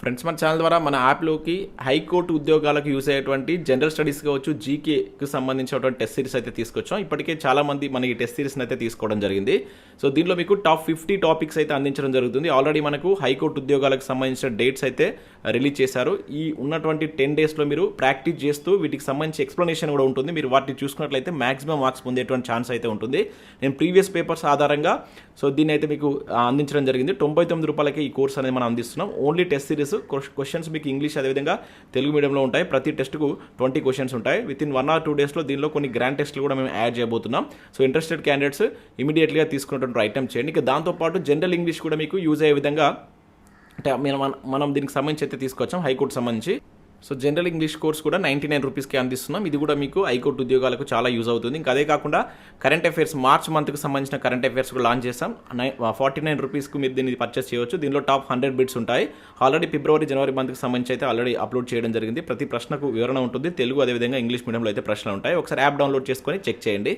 Friends మన channel ద్వారా మన యాప్లోకి హైకోర్టు ఉద్యోగాలకు యూస్ అయ్యేటువంటి జనరల్ స్టడీస్ కావచ్చు జీకేకి సంబంధించినటువంటి టెస్ట్ సిరీస్ అయితే తీసుకొచ్చాం. ఇప్పటికే చాలామంది మనకి మన ఈ టెస్ట్ సిరీస్ని అయితే తీసుకోవడం జరిగింది. సో దీనిలో మీకు టాప్ ఫిఫ్టీ టాపిక్స్ అయితే అందించడం జరుగుతుంది. ఆల్రెడీ మనకు హైకోర్టు ఉద్యోగాలకు సంబంధించిన డేట్స్ అయితే రిలీజ్ చేశారు. ఈ ఉన్నటువంటి టెన్ డేస్లో మీరు ప్రాక్టీస్ చేస్తూ వీటికి సంబంధించి ఎక్స్ప్లెనేషన్ కూడా ఉంటుంది. మీరు వాటిని చూసుకున్నట్లయితే మాక్సిమం మార్క్స్ పొందేటువంటి ఛాన్స్ అయితే ఉంటుంది. నేను ప్రీవియస్ పేపర్స్ ఆధారంగా సో దీన్ని అయితే మీకు అందించడం జరిగింది. తొంభై తొమ్మిది రూపాయలకి ఈ కోర్స్ అనేది మనం అందిస్తున్నాం. ఓన్లీ టెస్ట్ సిరీస్ క్వశ్చన్స్ మీకు ఇంగ్లీష్ అదేవిధంగా తెలుగు మీడియంలో ఉంటాయి. ప్రతి టెస్ట్కు ట్వంటీ క్వశ్చన్స్ ఉంటాయి. With in one or two డేస్లో దీనిలో కొన్ని గ్రాండ్ టెస్ట్లు కూడా మేము యాడ్ చేయబోతున్నాం. సో ఇంట్రెస్టెడ్ క్యాండిడేట్స్ ఇమీడియట్గా తీసుకున్నటువంటి ఐటమ్ చేయండి. ఇక దాంతోపాటు జనరల్ ఇంగ్లీష్ కూడా మీకు యూజ్ అయ్యే విధంగా అంటే మనం దీనికి సంబంధించి అయితే తీసుకొచ్చాం హైకోర్టు సంబంధించి. సో జనరల్ ఇంగ్లీష్ కోర్స్ కూడా నైంటీ నైన్ రూపీస్కి అందిస్తున్నాం. ఇది కూడా మీకు హైకోర్టు ఉద్యోగాలకు చాలా యూజ్ అవుతుంది. ఇంకా అదే కాకుండా కరెంట్ అఫైర్స్ మార్చ్ మంత్కి సంబంధించిన కరెంట్ అఫైర్స్ కూడా లాంచ్ చేస్తాం నై ఫార్టీ నైన్ రూపీస్కి మీరు దీన్ని పర్చేస్ చేయవచ్చు దీనిలో టాప్ హండ్రెడ్ బిట్స్ ఉంటాయి. ఆల్రెడీ ఫిబ్రవరి జనవరి మంత్కి సంబంధించి అయితే ఆల్రెడీ అప్లోడ్ చేయడం జరిగింది. ప్రతి ప్రశ్నకు వివరణ ఉంటుంది. తెలుగు అదేవిధంగా ఇంగ్లీష్ మీడియంలో అయితే ప్రశ్నలు ఉంటాయి. ఒకసారి యాప్ డౌన్లోడ్ చేసుకొని చెక్ చేయండి.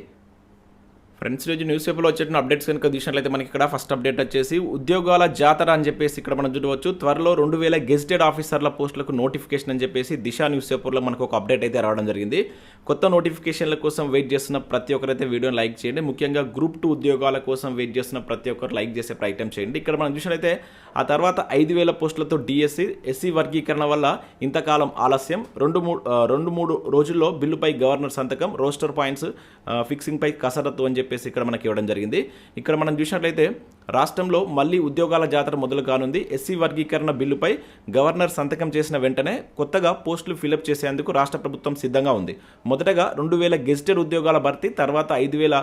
ఫ్రెండ్స్ రోజు న్యూస్ పేపర్లో వచ్చేటువంటి అప్డేట్స్ కనుక చూసినట్లయితే మనకి ఇక్కడ ఫస్ట్ అప్డేట్ వచ్చేసి ఉద్యోగాల జాతర అని చెప్పేసి ఇక్కడ మనం చూడవచ్చు. త్వరలో రెండు వేల గెజిటెడ్ ఆఫీసర్ల పోస్టులకు నోటిఫికేషన్ అని చెప్పేసి దిశ న్యూస్ పేపర్లో మనకు ఒక అప్డేట్ అయితే రావడం జరిగింది. కొత్త నోటిఫికేషన్ల కోసం వెయిట్ చేస్తున్న ప్రతి ఒక్కరైతే వీడియోని లైక్ చేయండి. ముఖ్యంగా గ్రూప్ టూ ఉద్యోగాల కోసం వెయిట్ చేస్తున్న ప్రతి ఒక్కరు లైక్ చేసే ప్రయత్నం చేయండి. ఇక్కడ మనం చూసినట్లయితే ఆ తర్వాత ఐదు వేల పోస్టులతో డిఎస్సి ఎస్సీ వర్గీకరణ వల్ల ఇంతకాలం ఆలస్యం. రెండు మూడు రెండు మూడు రోజుల్లో బిల్లుపై గవర్నర్ సంతకం రోస్టర్ పాయింట్స్ ఫిక్సింగ్పై కసరత్తు అని చెప్పి చెప్పేసి ఇక్కడ మనకి ఇవ్వడం జరిగింది. ఇక్కడ మనం చూసినట్లయితే రాష్ట్రంలో మళ్ళీ ఉద్యోగాల జాతర మొదలు కానుంది. ఎస్సీ వర్గీకరణ బిల్లుపై గవర్నర్ సంతకం చేసిన వెంటనే కొత్తగా పోస్టులు ఫిలప్ చేసేందుకు రాష్ట్ర ప్రభుత్వం సిద్ధంగా ఉంది. మొదటగా రెండు వేల గెజిటెడ్ ఉద్యోగాల భర్తీ తర్వాత ఐదు వేల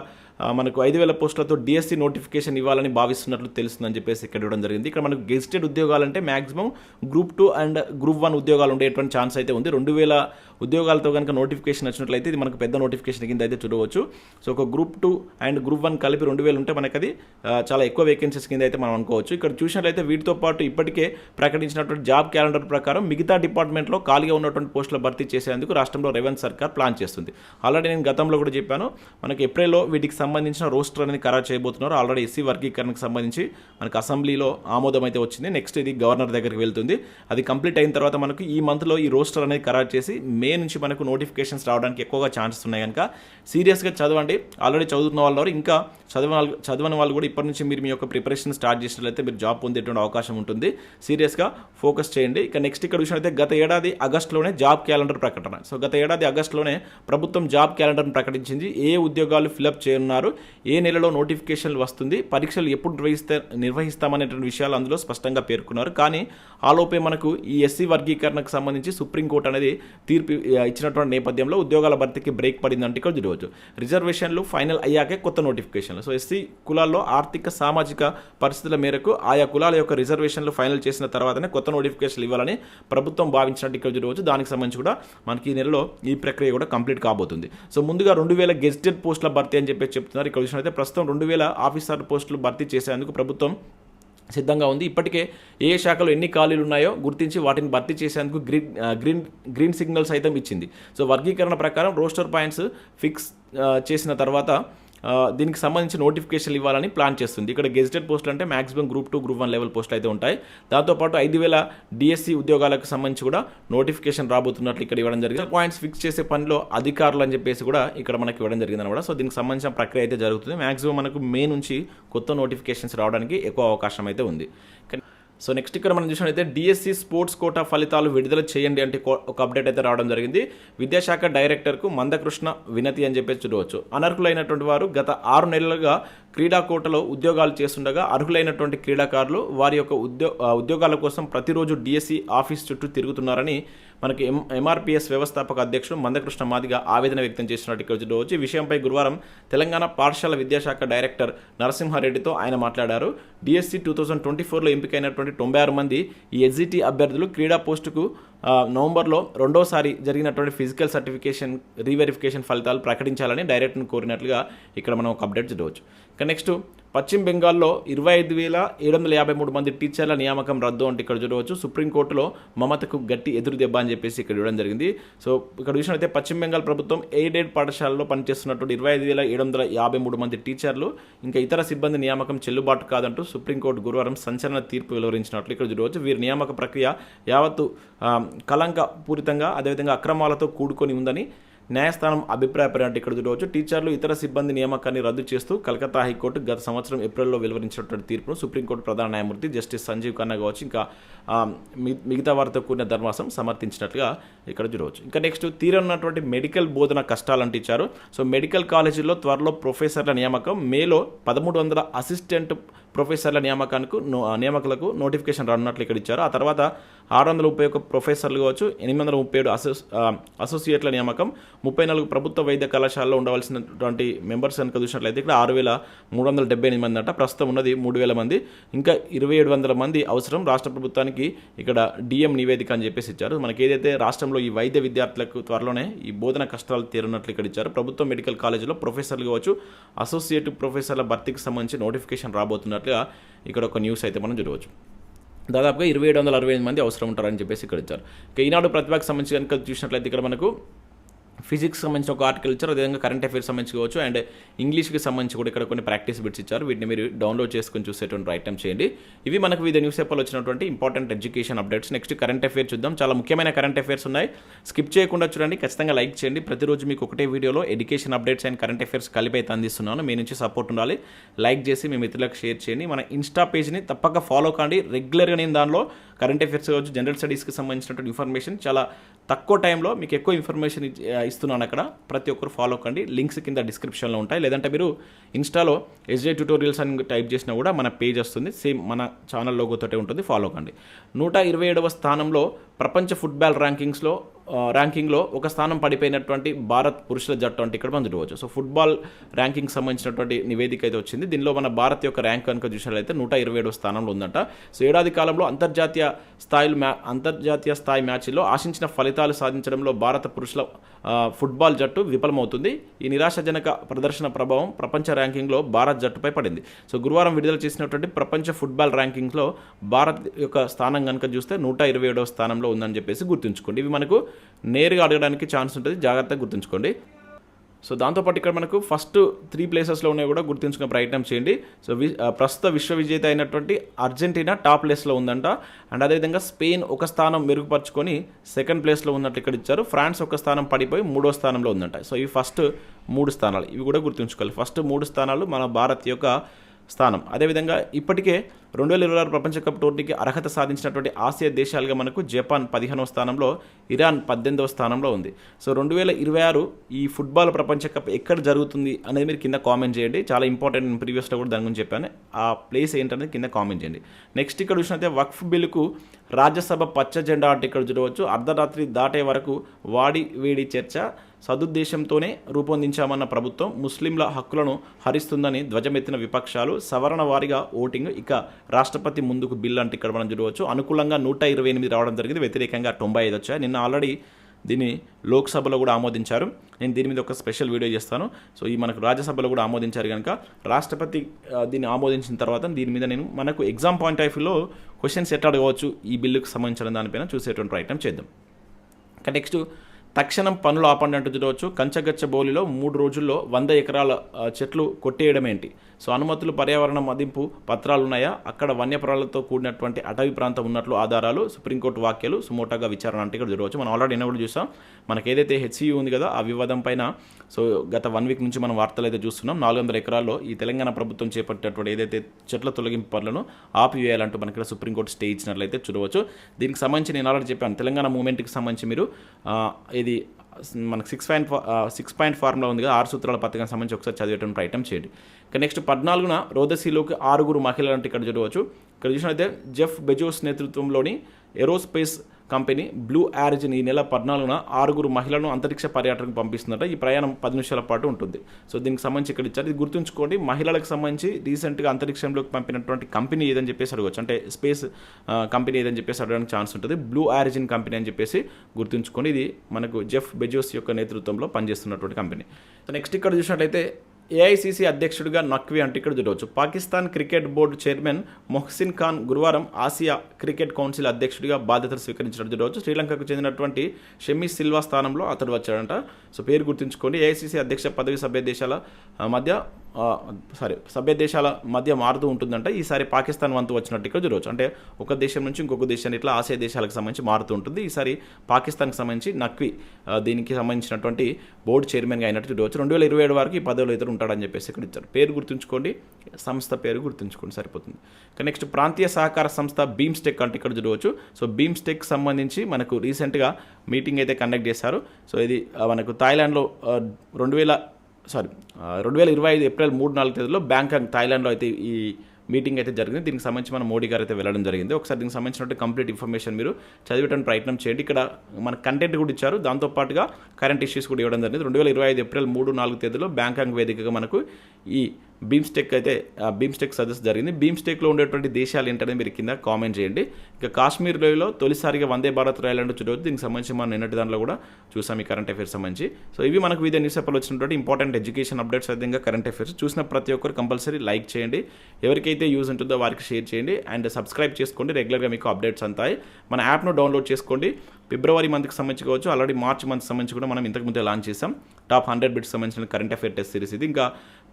మనకు ఐదు వేల పోస్టులతో డిఎస్సి నోటిఫికేషన్ ఇవ్వాలని భావిస్తున్నట్లు తెలుస్తుందని చెప్పేసి ఇక్కడ ఇవ్వడం జరిగింది. ఇక్కడ మనకు gazetted ఉద్యోగాలంటే maximum group two and group one ఉద్యోగాలు ఉండేటువంటి ఛాన్స్ అయితే ఉంది. రెండు వేల ఉద్యోగాలతో కనుక నోటిఫికేషన్ వచ్చినట్లయితే ఇది మనకు పెద్ద నోటిఫికేషన్ కింద అయితే చూడవచ్చు. సో ఒక group two and group one కలిపి రెండు వేలు ఉంటే మనకి అది చాలా ఎక్కువ వేకెన్సీస్ కింద అయితే మనం అనుకోవచ్చు. ఇక్కడ చూసినట్లయితే వీటితో పాటు ఇప్పటికే ప్రకటించినటువంటి జాబ్ క్యాలెండర్ ప్రకారం మిగతా డిపార్ట్మెంట్లో ఖాళీగా ఉన్నటువంటి పోస్టుల భర్తీ చేసేందుకు రాష్ట్రంలో రెవెన్యూ సర్కార్ ప్లాన్ చేస్తుంది. ఆల్రెడీ నేను గతంలో కూడా చెప్పాను మనకి ఏప్రిల్లో వీటికి సంబంధించిన రోస్టర్ అనేది ఖరారు చేయబోతున్నారు. ఆల్రెడీ ఎస్సీ వర్గీకరణకు సంబంధించి మనకు అసెంబ్లీలో ఆమోదం అయితే వచ్చింది. నెక్స్ట్ ఇది గవర్నర్ దగ్గరికి వెళ్తుంది. అది కంప్లీట్ అయిన తర్వాత మనకు ఈ మంత్లో ఈ రోస్టర్ అనేది ఖరారు చేసి మే నుంచి మనకు నోటిఫికేషన్స్ రావడానికి ఎక్కువగా ఛాన్సెస్ ఉన్నాయి కనుక సీరియస్గా చదవండి. ఆల్రెడీ చదువుతున్న వాళ్ళు ఇంకా చదవని వాళ్ళు చదవని వాళ్ళు కూడా ఇప్పటి నుంచి మీరు మీ యొక్క ప్రిపరేషన్ స్టార్ట్ చేసినట్లయితే మీరు జాబ్ పొందేటువంటి అవకాశం ఉంటుంది. సీరియస్గా ఫోకస్ చేయండి. ఇక నెక్స్ట్ ఇక్కడ చూసినట్లయితే గత ఏడాది ఆగస్టులోనే జాబ్ క్యాలెండర్ ప్రకటన. సో గత ఏడాది ఆగస్టులోనే ప్రభుత్వం జాబ్ క్యాలెండర్ను ప్రకటించింది. ఏ ఉద్యోగాలు ఫిలప్ చేయనున్నారు? ఏ నెలలో నోటిఫికేషన్లు వస్తుంది? పరీక్షలు ఎప్పుడు నిర్వహిస్తే నిర్వహిస్తామనేటువంటి విషయాలు అందులో స్పష్టంగా పేర్కొన్నారు. కానీ ఆలోపే మనకు ఈ ఎస్సీ వర్గీకరణకు సంబంధించి సుప్రీంకోర్టు అనేది తీర్పు ఇచ్చినటువంటి నేపథ్యంలో ఉద్యోగాల భర్తీకి బ్రేక్ పడిందంటే ఇక్కడ చూడవచ్చు. రిజర్వేషన్లు ఫైనల్ అయ్యాకే కొత్త నోటిఫికేషన్లు. సో ఎస్సీ కులాల్లో ఆర్థిక సామాజిక పరిస్థితుల మేరకు ఆయా కులాల యొక్క రిజర్వేషన్లు ఫైనల్ చేసిన తర్వాతనే కొత్త నోటిఫికేషన్లు ఇవ్వాలని ప్రభుత్వం భావించినట్టు ఇక్కడ చూడవచ్చు. దానికి సంబంధించి కూడా మనకి ఈ నెలలో ఈ ప్రక్రియ కూడా కంప్లీట్ కాబోతుంది. సో ముందుగా రెండు వేల గెజిటెడ్ పోస్టుల భర్తీ అని చెప్పి చెప్తున్నారు. ఇక్కడ చూసినట్లయితే ప్రస్తుతం రెండు వేల ఆఫీసర్ పోస్టులు భర్తీ చేసేందుకు ప్రభుత్వం సిద్ధంగా ఉంది. ఇప్పటికే ఏ శాఖలో ఎన్ని ఖాళీలు ఉన్నాయో గుర్తించి వాటిని భర్తీ చేసేందుకు గ్రీన్ గ్రీన్ గ్రీన్ సిగ్నల్ సైతం ఇచ్చింది. సో వర్గీకరణ ప్రకారం రోస్టర్ పాయింట్స్ ఫిక్స్ చేసిన తర్వాత దీనికి సంబంధించి నోటిఫికేషన్ ఇవ్వాలని ప్లాన్ చేస్తుంది. ఇక్కడ గెజిటెడ్ పోస్టులు అంటే maximum group two group one level పోస్టులు అయితే ఉంటాయి. దాంతోపాటు ఐదు వేల డిఎస్సి ఉద్యోగాలకు సంబంధించి కూడా నోటిఫికేషన్ రాబోతున్నట్లు ఇక్కడ ఇవ్వడం జరిగింది. పాయింట్స్ ఫిక్స్ చేసే పనిలో అధికారులు అని చెప్పేసి కూడా ఇక్కడ మనకి ఇవ్వడం జరిగింది అనమాట సో దీనికి సంబంధించిన ప్రక్రియ అయితే జరుగుతుంది. మాక్సిమం మనకు మే నుంచి కొత్త నోటిఫికేషన్స్ రావడానికి ఎక్కువ అవకాశం అయితే ఉంది. కానీ సో నెక్స్ట్ ఇక్కడ మనం చూసినట్లయితే డిఎస్సి స్పోర్ట్స్ కోటా ఫలితాలు విడుదల చేయండి అంటే ఒక అప్డేట్ అయితే రావడం జరిగింది. విద్యాశాఖ డైరెక్టర్కు మందకృష్ణ వినతి అని చెప్పేసి చూడవచ్చు. అనర్హులైనటువంటి వారు గత ఆరు నెలలుగా క్రీడా కోటలో ఉద్యోగాలు చేస్తుండగా అర్హులైనటువంటి క్రీడాకారులు వారి యొక్క ఉద్యో ఉద్యోగాల కోసం ప్రతిరోజు డిఎస్సి ఆఫీస్ చుట్టూ తిరుగుతున్నారని మనకి ఎం ఎంఆర్పిఎస్ వ్యవస్థాపక అధ్యక్షుడు మందకృష్ణ మాదిగ ఆవేదన వ్యక్తం చేసినట్టు ఇక్కడ వచ్చి. ఈ విషయంపై గురువారం తెలంగాణ పాఠశాల విద్యాశాఖ డైరెక్టర్ నరసింహారెడ్డితో ఆయన మాట్లాడారు. డిఎస్సి టూ థౌజండ్ ట్వంటీ ఫోర్లో ఎంపికైనటువంటి తొంభై ఆరు మంది ఈ ఎస్జిటి అభ్యర్థులు క్రీడా పోస్టుకు నవంబర్లో రెండోసారి జరిగినటువంటి ఫిజికల్ సర్టిఫికేషన్ రీవెరిఫికేషన్ ఫలితాలు ప్రకటించాలని డైరెక్టర్ను కోరినట్లుగా ఇక్కడ మనం ఒక అప్డేట్ చూడవచ్చు. ఇక నెక్స్ట్ పశ్చిమ బెంగాల్లో ఇరవై ఐదు వేల ఏడు వందల యాభై మూడు మంది టీచర్ల నియామకం రద్దు అంటే ఇక్కడ చూడవచ్చు. సుప్రీంకోర్టులో మమతకు గట్టి ఎదురు దెబ్బ అని చెప్పేసి ఇక్కడ చూడడం జరిగింది. సో ఇక్కడ చూసినట్లయితే పశ్చిమ బెంగాల్ ప్రభుత్వం ఎయిడెడ్ పాఠశాలలో పనిచేస్తున్నటువంటి ఇరవై ఐదు వేల ఏడు వందల యాభై మూడు మంది టీచర్లు ఇంకా ఇతర సిబ్బంది నియామకం చెల్లుబాటు కాదంటూ సుప్రీంకోర్టు గురువారం సంచలన తీర్పు వెలువరించినట్లు ఇక్కడ చూడవచ్చు. వీరి నియామక ప్రక్రియ యావత్తు కలంక పూరితంగా అదేవిధంగా అక్రమాలతో కూడుకొని ఉందని న్యాయస్థానం అభిప్రాయపడినట్టు ఇక్కడ చూడవచ్చు. టీచర్లు ఇతర సిబ్బంది నియామకాన్ని రద్దు చేస్తూ కలకత్తా హైకోర్టు గత సంవత్సరం ఏప్రిల్లో వెలువరించినటువంటి తీర్పును సుప్రీంకోర్టు ప్రధాన న్యాయమూర్తి జస్టిస్ సంజీవ్ ఖన్నా కావచ్చు ఇంకా మి- మిగతా వారితో కూడిన ధర్మాసం సమర్థించినట్లుగా ఇక్కడ చూడవచ్చు. ఇంకా నెక్స్ట్ తీరన్నటువంటి మెడికల్ బోధన కష్టాలంటూ ఇచ్చారు. సో మెడికల్ కాలేజీల్లో త్వరలో ప్రొఫెసర్ల నియామకం. మేలో పదమూడు వందల అసిస్టెంట్ ప్రొఫెసర్ల నియామకానికి నో- నియామకులకు నోటిఫికేషన్ రానున్నట్లు ఇక్కడ ఇచ్చారు. ఆ తర్వాత ఆరు వందల ముప్పై ఒక ప్రొఫెసర్లు కావచ్చు ఎనిమిది వందల ముప్పై ఏడు అసోస్ అసోసియేట్ల నియామకం ముప్పై నాలుగు ప్రభుత్వ వైద్య కళాశాలలో ఉండవలసినటువంటి మెంబర్స్ కనుక చూసినట్లయితే ఇక్కడ ఆరు వేల మూడు వందల డెబ్బై ఎనిమిది మంది అంట ప్రస్తుతం ఉన్నది మూడు వేల మంది. ఇంకా ఇరవై ఏడు వందల మంది అవసరం రాష్ట్ర ప్రభుత్వానికి ఇక్కడ డిఎం నివేదిక అని చెప్పేసి ఇచ్చారు. మనకి ఏదైతే రాష్ట్రంలో ఈ వైద్య విద్యార్థులకు త్వరలోనే ఈ బోధన కష్టాలు తీరున్నట్లు ఇక్కడ ఇచ్చారు. ప్రభుత్వ మెడికల్ కాలేజీలో ప్రొఫెసర్లు కావచ్చు అసోసియేట్ ప్రొఫెసర్ల భర్తీకి సంబంధించి నోటిఫికేషన్ రాబోతున్నట్లుగా ఇక్కడ ఒక న్యూస్ అయితే మనం చూడవచ్చు. దాదాపుగా ఇరవై ఏడు వందల అరవై ఐదు మంది అవసరం ఉంటారని చెప్పేసి ఇక్కడ ఇచ్చారు. ఇక ఈనాడు ప్రతిభకు సంబంధించి కనుక చూసినట్లయితే ఇక్కడ మనకు ఫిజిక్స్ సంబంధించిన ఒక ఆర్టికల్ ఇచ్చారు. అదేవిధంగా కరెంట్ అఫైర్స్ సంబంధించి కావచ్చు అండ్ ఇంగ్లీష్కి సంబంధించి కూడా ఇక్కడ కొన్ని ప్రాక్టీస్ బిట్స్ ఇచ్చారు. వీటిని మీరు డౌన్లోడ్ చేసుకొని చూసేటువంటి ఐటమ్ చేయండి. ఇవి మనకు వివిధ న్యూస్ పేపర్లో వచ్చినటువంటి important education updates next current affair చూద్దాం. చాలా ముఖ్యమైన కరెంట్ అఫైర్స్ ఉన్నాయి. స్కిప్ చేయకుండా చూడండి. ఖచ్చితంగా లైక్ చేయండి. ప్రతిరోజు మీకు ఒకటే వీడియోలో education updates and current affairs కలిపి అయితే అందిస్తున్నాను. మీ నుంచి సపోర్ట్ ఉండాలి. లైక్ చేసి మీ మిత్రులకు షేర్ చేయండి. మన ఇన్స్టా పేజ్ని తప్పక ఫాలో కాండి. రెగ్యులర్గా నేను దానిలో కరెంట్ అఫైర్స్ కావచ్చు జనరల్ స్టడీస్కి సంబంధించినటువంటి ఇన్ఫర్మేషన్ చాలా తక్కువ టైంలో మీకు ఎక్కువ ఇన్ఫర్మేషన్ ఇస్తున్నాను అక్కడ. ప్రతి ఒక్కరు ఫాలో కండి. లింక్స్ కింద డిస్క్రిప్షన్లో ఉంటాయి. లేదంటే మీరు ఇన్స్టాలో ఎస్జే ట్యూటోరియల్స్ అని టైప్ చేసినా కూడా మన పేజ్ వస్తుంది. సేమ్ మన ఛానల్ లోగోతోటే ఉంటుంది. ఫాలో కండి. నూట ఇరవై ఏడవ స్థానంలో ప్రపంచ ఫుట్బాల్ ర్యాంకింగ్స్లో ర్యాంకింగ్లో ఒక స్థానం పడిపోయినటువంటి భారత్ పురుషుల జట్టు అంటే ఇక్కడ మనం చూడవచ్చు. సో ఫుట్బాల్ ర్యాంకింగ్ సంబంధించినటువంటి నివేదిక అయితే వచ్చింది. దీనిలో మన భారత్ యొక్క ర్యాంక్ కనుక చూసినట్లయితే నూట ఇరవై ఏడవ స్థానంలో ఉందంట. సో ఏడాది కాలంలో అంతర్జాతీయ స్థాయిలో మ్యా అంతర్జాతీయ స్థాయి మ్యాచ్లో ఆశించిన ఫలితాలు సాధించడంలో భారత పురుషుల ఫుట్బాల్ జట్టు విఫలమవుతుంది. ఈ నిరాశాజనక ప్రదర్శన ప్రభావం ప్రపంచ ర్యాంకింగ్లో భారత్ జట్టుపై పడింది. సో గురువారం విడుదల చేసినటువంటి ప్రపంచ ఫుట్బాల్ ర్యాంకింగ్స్లో భారత్ యొక్క స్థానం కనుక చూస్తే నూట ఇరవై ఏడవ స్థానంలో ఉందని చెప్పేసి గుర్తుంచుకోండి. ఇవి మనకు నేరుగా అడగడానికి ఛాన్స్ ఉంటుంది. జాగ్రత్తగా గుర్తుంచుకోండి. సో దాంతోపాటు ఇక్కడ మనకు ఫస్ట్ త్రీ ప్లేసెస్లో ఉన్నాయి కూడా గుర్తుంచుకునే ప్రయత్నం చేయండి. సో వి ప్రస్తుత విశ్వ విజేత అయినటువంటి అర్జెంటీనా టాప్ ప్లేస్లో ఉందంట. అండ్ అదేవిధంగా స్పెయిన్ ఒక స్థానం మెరుగుపరుచుకొని సెకండ్ ప్లేస్లో ఉన్నట్టు ఇక్కడ ఇచ్చారు. ఫ్రాన్స్ ఒక స్థానం పడిపోయి మూడో స్థానంలో ఉందంట. సో ఇవి ఫస్ట్ మూడు స్థానాలు. ఇవి కూడా గుర్తుంచుకోవాలి. ఫస్ట్ మూడు స్థానాలు మన భారత్ యొక్క స్థానం. అదేవిధంగా ఇప్పటికే రెండు వేల ఇరవై ఆరు ప్రపంచ కప్ టోర్నీకి అర్హత సాధించినటువంటి ఆసియా దేశాలుగా మనకు జపాన్ పదిహేనవ స్థానంలో ఇరాన్ పద్దెనిమిదవ స్థానంలో ఉంది. సో రెండు వేల ఇరవై ఆరు ఈ ఫుట్బాల్ ప్రపంచ కప్ ఎక్కడ జరుగుతుంది అనేది మీరు కింద కామెంట్ చేయండి. చాలా ఇంపార్టెంట్ నేను ప్రీవియస్లో కూడా దాని గురించి చెప్పాను. ఆ ప్లేస్ ఏంటనేది కింద కామెంట్ చేయండి. నెక్స్ట్ ఇక్కడ చూసినట్టే వక్ఫ్ బిల్లుకు రాజ్యసభ పచ్చ జెండా అంటే ఇక్కడ చూడవచ్చు. అర్ధరాత్రి దాటే వరకు వాడి వేడి చర్చ. సదుద్దేశంతోనే రూపొందించామన్న ప్రభుత్వం ముస్లింల హక్కులను హరిస్తుందని ధ్వజమెత్తిన విపక్షాలు సవరణ వారిగా ఓటింగ్ ఇక రాష్ట్రపతి ముందుకు బిల్ అంటే ఇక్కడ మనం చూడవచ్చు అనుకూలంగా నూట ఇరవై ఎనిమిది రావడం జరిగింది. వ్యతిరేకంగా తొంభై ఐదు వచ్చాయి. నిన్న ఆల్రెడీ దీన్ని లోక్సభలో కూడా ఆమోదించారు. నేను దీని మీద ఒక స్పెషల్ వీడియో చేస్తాను. సో ఈ మనకు రాజ్యసభలో కూడా ఆమోదించారు కనుక రాష్ట్రపతి దీన్ని ఆమోదించిన తర్వాత దీని మీద నేను మనకు ఎగ్జామ్ పాయింట్ ఆఫ్ వ్యూలో క్వశ్చన్స్ ఎట్లా అడగవచ్చు ఈ బిల్లుకు సంబంధించిన దానిపైన చూసేటువంటి ప్రయత్నం చేద్దాం. ఇంకా నెక్స్ట్ తక్షణం పనులు ఆపండి అంటూ చూడవచ్చు కంచగచ్చ బోలిలో మూడు రోజుల్లో వంద ఎకరాల చెట్లు కొట్టేయడం ఏంటి సో అనుమతులు పర్యావరణ మదింపు పత్రాలు ఉన్నాయా అక్కడ వన్యప్రాణులతో కూడినటువంటి అటవీ ప్రాంతం ఉన్నట్లు ఆధారాలు సుప్రీంకోర్టు వాక్యాలు సుమోటాగా విచారణ అంటే ఇక్కడ చూడవచ్చు మనం ఆల్రెడీ ఎన్నో చూసాం. మనకి ఏదైతే హెచ్సియు ఉంది కదా ఆ వివాదం పైన సో గత వన్ వీక్ నుంచి మనం వార్తలు అయితే చూస్తున్నాం. నాలుగు వందల ఎకరాల్లో ఈ తెలంగాణ ప్రభుత్వం చేపట్టినటువంటి ఏదైతే చెట్ల తొలగింపు పనులను ఆపివేయాలంటూ మనకి ఇక్కడ సుప్రీంకోర్టు స్టే ఇచ్చినట్లయితే చూడవచ్చు. దీనికి సంబంధించి నేను ఆల్రెడీ చెప్పాను. తెలంగాణ మూమెంట్కి సంబంధించి మీరు ఇది ఇది మనకు six point six point formula ఉంది కదా ఆరు సూత్రాల పథకానికి సంబంధించి ఒకసారి చదివేటువంటి ప్రయత్నం చేయండి. ఇక నెక్స్ట్ పద్నాలుగున రోదసీలోకి ఆరుగురు మహిళలు అంటే ఇక్కడ చూడవచ్చు. ఇక్కడ చూసినట్లయితే జెఫ్ బెజోస్ నేతృత్వంలోని ఏరోస్పేస్ కంపెనీ బ్లూ ఆరిజిన్ ఈ నెల పద్నాలుగున ఆరుగురు మహిళలను అంతరిక్ష పర్యాటనకు పంపిస్తుందట. ఈ ప్రయాణం పది నిమిషాల పాటు ఉంటుంది. సో దీనికి సంబంధించి ఇక్కడ ఇచ్చారు. ఇది గుర్తుంచుకోండి మహిళలకు సంబంధించి రీసెంట్గా అంతరిక్షంలోకి పంపినటువంటి కంపెనీ ఏదని చెప్పేసి అడగవచ్చు అంటే స్పేస్ కంపెనీ ఏదని చెప్పేసి అడగడానికి ఛాన్స్ ఉంటుంది. బ్లూ ఆరిజిన్ కంపెనీ అని చెప్పేసి గుర్తుంచుకోండి. ఇది మనకు జెఫ్ బెజోస్ యొక్క నేతృత్వంలో పనిచేస్తున్నటువంటి కంపెనీ. సో నెక్స్ట్ ఇక్కడ చూసినట్లయితే ఏఐసీసీ అధ్యక్షుడిగా నక్వీ అంటే ఇక్కడ చూడవచ్చు. Pakistan cricket board chairman Mohsin Khan గురువారం ఆసియా క్రికెట్ కౌన్సిల్ అధ్యక్షుడిగా బాధ్యతలు స్వీకరించినట్టు చూడవచ్చు శ్రీలంకకు చెందినటువంటి షమీ సిల్వా స్థానంలో అతడు వచ్చాడంట. సో పేరు గుర్తుంచుకోండి. ఏఐసీసీ అధ్యక్ష పదవి సభ్య దేశాల మధ్య సారీ సభ్య దేశాల మధ్య మారుతూ ఉంటుందంటే. ఈసారి పాకిస్తాన్ వంతు వచ్చినట్టు ఇక్కడ చూడవచ్చు. అంటే ఒక దేశం నుంచి ఇంకొక దేశాన్ని ఇట్లా ఆసియా దేశాలకు సంబంధించి మారుతూ ఉంటుంది. ఈసారి పాకిస్తాన్కి సంబంధించి నక్వి దీనికి సంబంధించినటువంటి బోర్డు చైర్మన్గా అయినట్టు చూడవచ్చు. రెండు వేల ఇరవై ఏడు వరకు ఈ పదవిలో ఇతరు ఉంటాడని చెప్పేసి ఇక్కడ ఇచ్చారు. పేరు గుర్తుంచుకోండి. సంస్థ పేరు గుర్తుంచుకోండి. సరిపోతుంది. ఇక నెక్స్ట్ ప్రాంతీయ సహకార సంస్థ బీమ్స్టెక్ అంటే ఇక్కడ చూడవచ్చు. సో బీమ్స్టెక్ సంబంధించి మనకు రీసెంట్గా మీటింగ్ అయితే కండక్ట్ చేశారు. సో ఇది మనకు థాయిలాండ్లో రెండు వేల సారీ రెండు వేల ఇరవై ఐదు ఏప్రిల్ మూడు నాలుగు తేదీలో బ్యాంకాక్ థాయిలాండ్లో అయితే ఈ మీటింగ్ అయితే జరిగింది. దీనికి సంబంధించి మన మోడీ గారు అయితే వెళ్ళడం జరిగింది. ఒకసారి దీనికి సంబంధించినట్టు కంప్లీట్ ఇన్ఫర్మేషన్ మీరు చదివేటం ప్రయత్నం చేయండి. ఇక్కడ మన కంటెంట్ కూడా ఇచ్చారు. దాంతోపాటుగా కరెంట్ ఇష్యూస్ కూడా ఇవ్వడం జరిగింది. రెండు వేల ఇరవై ఐదు ఏప్రిల్ మూడు నాలుగు తేదీలో బ్యాంకాక్ వేదికగా మనకు ఈ బీమ్స్టెక్ అయితే బీమ్స్టెక్ సదస్సు జరిగింది. బీమ్స్టెక్లో ఉండేటువంటి దేశాలు ఏంటనేది మీరు కింద కామెంట్ చేయండి. ఇంకా కాశ్మీర్ లోయలో తొలిసారిగా వందే భారత్ రైలు అంటే చూడవచ్చు దీనికి సంబంధించి మనం నిన్నటి దాంట్లో కూడా చూసాం ఈ కరెంట్ అఫేర్స్ సంబంధించి. సో ఇవి మనకు వివిధ న్యూస్ పేపర్లో వచ్చినటువంటి ఇంపార్టెంట్ ఎడ్యుకేషన్ అప్డేట్స్ అదేవిధంగా కరెంట్ అఫేర్స్ చూసిన ప్రతి ఒక్కరు కంపల్సరీ లైక్ చేయండి. ఎవరికైతే యూజ్ ఉంటుందో వారికి షేర్ చేయండి. అండ్ సబ్స్క్రైబ్ చేసుకోండి. రెగ్యులర్గా మీకు అప్డేట్స్ అంతాయి. మన యాప్ను డౌన్లోడ్ చేసుకోండి. ఫిబ్రవరి మంత్కి సంబంధించి కావచ్చు ఆల్రెడీ మార్చ్ మంత్ సంబంధించి కూడా మనం ఇంతకు ముందే లాంచ్ చేసాం టాప్ హండ్రెడ్ బిట్స్ సంబంధించిన కరెంట్ అఫేర్ టెస్ట్ సిరీస్ ఇది. ఇంకా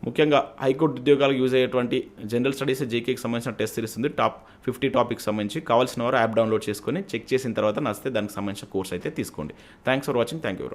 ముఖ్యంగా హైకోర్టు ఉద్యోగాలకు యూజ్ అయ్యేటువంటి జనరల్ స్టడీస్ జేకేకి సంబంధించిన టెస్ట్ సిరీస్ ఉంది. టాప్ ఫిఫ్టీ టాపిక్స్ సంబంధించి కావాల్సిన వారు యాప్ డౌన్లోడ్ చేసుకొని చెక్ చేసిన తర్వాత నచ్చితే దానికి సంబంధించిన కోర్స్ అయితే తీసుకోండి. Thanks for watching thank you